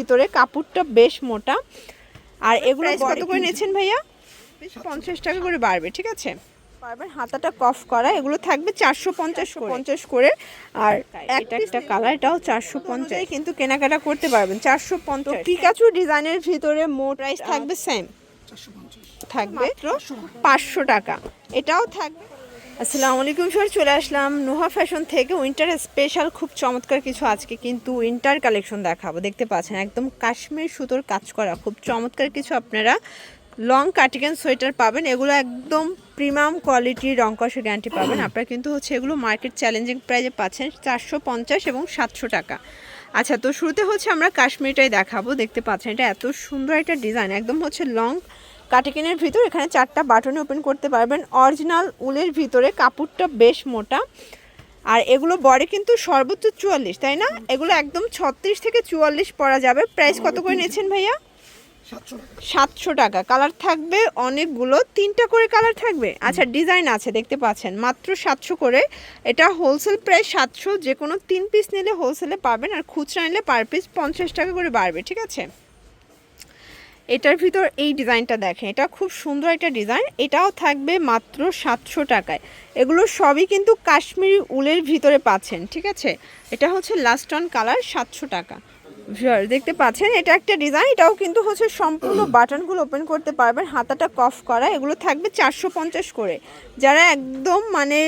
ভিতরে কাপড়টা বেশ মোটা। আর এগুলো কত করে নিয়েছেন ভাইয়া? বেশ পঞ্চাশ টাকা করে বাড়বে ঠিক আছে? পারবেন হাতাটা কফ করা এগুলো থাকবে চারশো পঞ্চাশ পঞ্চাশ করে। আর একটা একটা কালার এটাও চারশো পঞ্চাশ। কিন্তু কেনাকাটা করতে পারবেন চারশো পঞ্চাশ। পিকাচু ডিজাইনের ভিতরে মোট প্রাইস থাকবে সেম থাকবে পাঁচশো টাকা। এটাও থাকবে। আসসালামু আলাইকুম স্যার চলে আসলাম নোহা ফ্যাশন থেকে। উইন্টার স্পেশাল খুব চমৎকার কিছু আজকে কিন্তু উইন্টার কালেকশন দেখাবো। দেখতে পাচ্ছেন, একদম কাশ্মীর সুতোর কাজ করা। খুব চমৎকার কিছু আপনারা লং কার্টিগান সোয়েটার পাবেন। এগুলো একদম প্রিমিয়াম কোয়ালিটির রং কষের গ্যারান্টি পাবেন। আপনারা কিন্তু হচ্ছে এগুলো মার্কেট চ্যালেঞ্জিং প্রাইজে পাচ্ছেন চারশো পঞ্চাশ এবং সাতশো টাকা। আচ্ছা তো শুরুতে হচ্ছে আমরা কাশ্মীরটাই দেখাবো। দেখতে পাচ্ছেন, এটা এত সুন্দর একটা ডিজাইন একদম হচ্ছে লং কাটিকিনের ভিতর এখানে চারটা বাটনে ওপেন করতে পারবেন। অরিজিনাল উলের ভিতরে কাপড়টা বেশ মোটা। আর এগুলো বডি কিন্তু সর্বোচ্চ চুয়াল্লিশ তাই না? এগুলো একদম ছত্রিশ থেকে চুয়াল্লিশ পরা যাবে। প্রাইস কত করে নিয়েছেন ভাইয়া? সাতশো। টাকা। কালার থাকবে অনেকগুলো তিনটা করে কালার থাকবে। আচ্ছা ডিজাইন আছে দেখতে পাচ্ছেন। মাত্র সাতশো করে। এটা হোলসেল প্রায় সাতশো। যে কোনো তিন পিস নিলে হোলসেলে পাবেন আর খুচরা নিলে পার পিস পঞ্চাশ টাকা করে বাড়বে ঠিক আছে? এটার ভিতর এই ডিজাইনটা দেখেন, এটা খুব সুন্দর একটা ডিজাইন, এটাও থাকবে মাত্র সাতশো টাকায়। এগুলো সবই কিন্তু কাশ্মীরি উলের ভিতরে পাচ্ছেন, ঠিক আছে? এটা হচ্ছে লাস্ট অন কালার সাতশো টাকা। দেখতে পাচ্ছেন, এটা একটা ডিজাইন, এটাও কিন্তু হচ্ছে সম্পূর্ণ বাটনগুলো ওপেন করতে পারবেন, হাতাটা কফ করা, এগুলো থাকবে চারশো পঞ্চাশ করে। যারা একদম মানে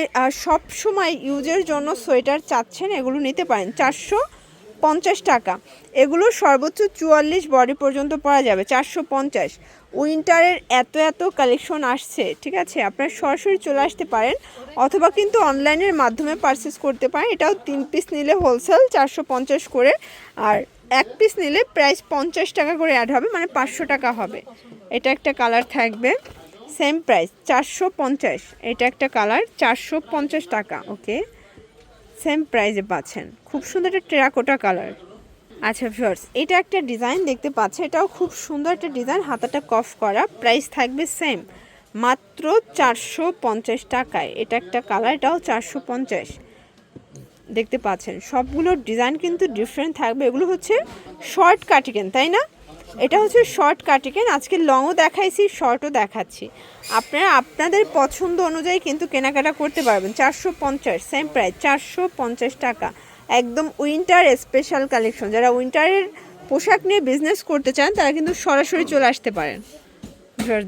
সব সময় ইউজের জন্য সোয়েটার চাচ্ছেন, এগুলো নিতে পারেন, চারশো পঞ্চাশ টাকা। এগুলো সর্বোচ্চ চুয়াল্লিশ বডি পর্যন্ত পরা যাবে, চারশো পঞ্চাশ। উইন্টারের এত এত কালেকশন আসছে, ঠিক আছে? আপনারা সরাসরি চলে আসতে পারেন, অথবা কিন্তু অনলাইনের মাধ্যমে পারচেস করতে পারেন। এটাও তিন পিস নিলে হোলসেল চারশো পঞ্চাশ করে, আর এক পিস নিলে প্রাইস পঞ্চাশ টাকা করে অ্যাড হবে মানে পাঁচশো টাকা হবে। এটা একটা কালার থাকবে সেম প্রাইস চারশো পঞ্চাশ। এটা একটা কালার চারশো পঞ্চাশ টাকা ওকে সেম প্রাইসে পাচ্ছেন। খুব সুন্দর একটা টেরাকোটা কালার। আচ্ছা ভিউয়ার্স, এটা একটা ডিজাইন দেখতে পাচ্ছে। এটাও খুব সুন্দর একটা ডিজাইন, হাতাটা কফ করা। প্রাইস থাকবে সেম। মাত্র চারশো পঞ্চাশ টাকায়। এটা একটা কালার, এটাও চারশো পঞ্চাশ। দেখতে পাচ্ছেন সবগুলোর ডিজাইন কিন্তু ডিফারেন্ট থাকবে। এগুলো হচ্ছে শর্ট কাটিকেন তাই না? এটা হচ্ছে শর্ট কাটিকেন আজকে লংও দেখাইছি শর্টও দেখাচ্ছি। আপনারা, আপনাদের পছন্দ অনুযায়ী কিন্তু কেনাকাটা করতে পারবেন। চারশো পঞ্চাশ সেম প্রাইস চারশো পঞ্চাশ টাকা। একদম উইন্টার স্পেশাল কালেকশন যারা উইন্টারের পোশাক নিয়ে বিজনেস করতে চান, তারা কিন্তু সরাসরি চলে আসতে পারেন।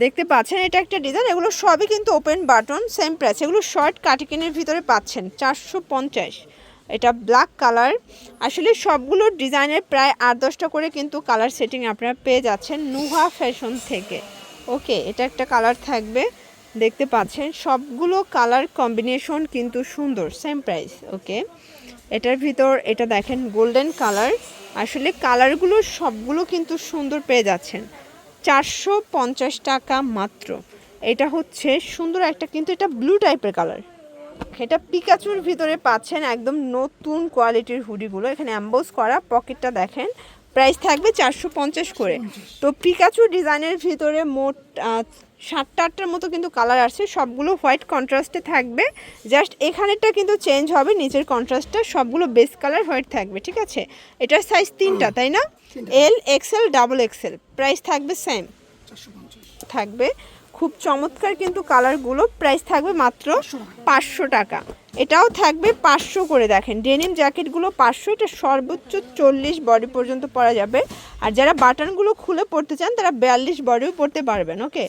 দেখতে পাচ্ছেন এটা একটা ডিজাইন এগুলো সবই কিন্তু ওপেন বাটন সেম প্রাইস এগুলো শর্ট কাটিকেনের ভিতরে পাচ্ছেন, চারশো পঞ্চাশ। এটা ব্ল্যাক কালার আসলে সবগুলো ডিজাইনের প্রায় আট দশটা করে কিন্তু কালার সেটিং আপনারা পেয়ে যাচ্ছেন নুহা ফ্যাশন থেকে। ওকে এটা একটা কালার থাকবে। দেখতে পাচ্ছেন, সবগুলো কালার কম্বিনেশন কিন্তু সুন্দর সেম প্রাইস ওকে এটার ভিতর, এটা দেখেন গোল্ডেন কালার আসলে কালারগুলো সবগুলো কিন্তু সুন্দর পেয়ে যাচ্ছেন। চারশো পঞ্চাশ টাকা মাত্র। এটা হচ্ছে সুন্দর একটা, কিন্তু এটা ব্লু টাইপের কালার এটা পিকাচুর ভিতরে পাচ্ছেন একদম নতুন কোয়ালিটির হুডিগুলো। এখানে অ্যাম্বোস করা পকেটটা দেখেন। প্রাইস থাকবে চারশো পঞ্চাশ করে। তো পিকাচু ডিজাইনের ভিতরে মোট সাতটা আটটার মতো কিন্তু কালার আসছে সবগুলো হোয়াইট কন্ট্রাস্টে থাকবে। জাস্ট এখানেরটা কিন্তু চেঞ্জ হবে নিচের কন্ট্রাস্টটা সবগুলো বেস কালার হোয়াইট থাকবে ঠিক আছে? এটার সাইজ তিনটা তাই না? L XL double XL price থাকবে সেম থাকবে। খুব চমৎকার কিন্তু কালারগুলো প্রাইস থাকবে মাত্র পাঁচশো টাকা। এটাও থাকবে পাঁচশো করে দেখেন। ডেনিম জ্যাকেটগুলো পাঁচশো, এটা সর্বোচ্চ চল্লিশ বডি পর্যন্ত পরা যাবে। আর যারা বাটনগুলো খুলে পড়তে চান, তারা বিয়াল্লিশ বডিও পড়তে পারবেন, ওকে?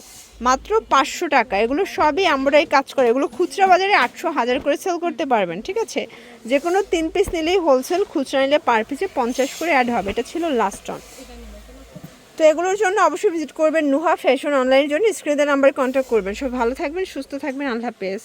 মাত্র পাঁচশো টাকা। এগুলো সবই আমরাই কাজ করে। এগুলো খুচরা বাজারে আটশো হাজার করে সেল করতে পারবেন, ঠিক আছে? যে কোনো তিন পিস নিলেই হোলসেল খুচরা নিলে পার পিসে পঞ্চাশ করে অ্যাড হবে। এটা ছিল লাস্ট অন তো এগুলোর জন্য অবশ্যই ভিজিট করবেন। নুহা ফ্যাশন অনলাইনের জন্য। স্ক্রিনে নাম্বারে কন্ট্যাক্ট করবেন। সব ভালো থাকবেন, সুস্থ থাকবেন। আল্লাহ হাফেজ।